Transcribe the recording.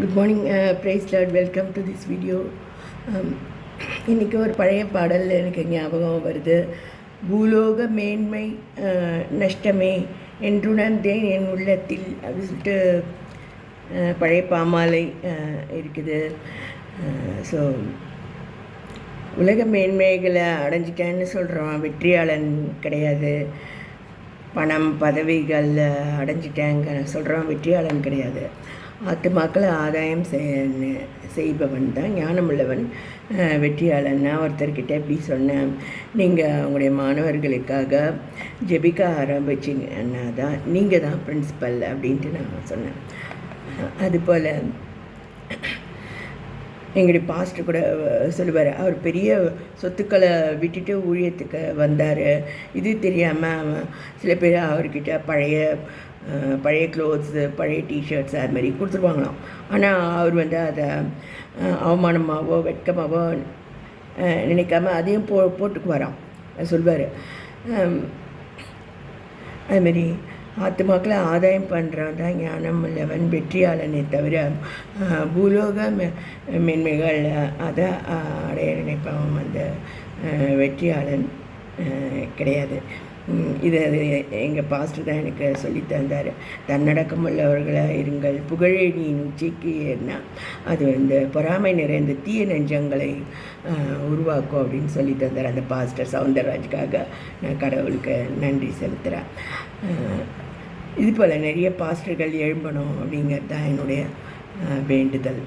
Good morning praise lord welcome to this video இன்றைக்கி ஒரு பழைய பாடல் எனக்கு ஞாபகம் வருது. பூலோக மேன்மை uh, நஷ்டமே என்றுணர்ந்தேன் என் உள்ளத்தில் அப்படி சொல்லிட்டு uh, பழைய பாமாலை uh, இருக்குது. ஸோ உலக மேன்மைகளை அடைஞ்சிட்டேன்னு சொல்கிறோம் வெற்றியாளன் கிடையாது. பணம் பதவிகள் அடைஞ்சிட்டேங்க சொல்கிறோம் வெற்றியாளன் கிடையாது. ஆத்துமாக்களை ஆதாயம் செய்- செய்பவன் தான் ஞானமுள்ளவன். வெற்றியாளன்னா வெற்றியாளன் நான் ஒருத்தர்கிட்ட எப்படி சொன்னேன். நீங்கள் உங்களுடைய மாணவர்களுக்காக ஜெபிக்க ஆரம்பிச்சிங்கன்னா தான் நீங்கள் தான் பிரின்சிபல் அப்படின்ட்டு நான் சொன்னேன். அதுபோல் எங்களுடைய பாஸ்டர் கூட சொல்லுவார் அவர் பெரிய சொத்துக்களை விட்டுட்டு ஊழியத்துக்கு வந்தார். இது தெரியாமல் சில பேர் அவர்கிட்ட பழைய பழைய க்ளோத்ஸு பழைய டிஷர்ட்ஸ் அது மாதிரி கொடுத்துருவாங்களாம். ஆனால் அவர் வந்து அதை அவமானமாகவோ வெட்கமாகவோ நினைக்காம அதையும் போ போட்டுக்குவாராம். சொல்வார். அதுமாரி ஆத்துமாக்களை ஆதாயம் பண்ணுறான் தான் ஞானம் லெவன் வெற்றியாளனே தவிர பூலோக மெ- அதை அடைய நினைப்பவன் வந்து வெற்றியாளன் கிடையாது. இது எங்கள் பாஸ்டர் தான் எனக்கு சொல்லி தந்தார். தன்னடக்கம் உள்ளவர்களாக இருங்கள். புகழேணியின் உச்சிக்கு ஏறினா அது வந்து பொறாமை நிறைந்த தீய நெஞ்சங்களை உருவாக்கும் அப்படின்னு சொல்லி தந்தார் அந்த பாஸ்டர் சவுந்தரராஜுக்காக. நான் கடவுளுக்கு நன்றி செலுத்துகிறேன் இது போல் நிறைய பாஸ்டர்கள் எழும்பணும் அப்படிங்கிறது தான் என்னுடைய வேண்டுதல்.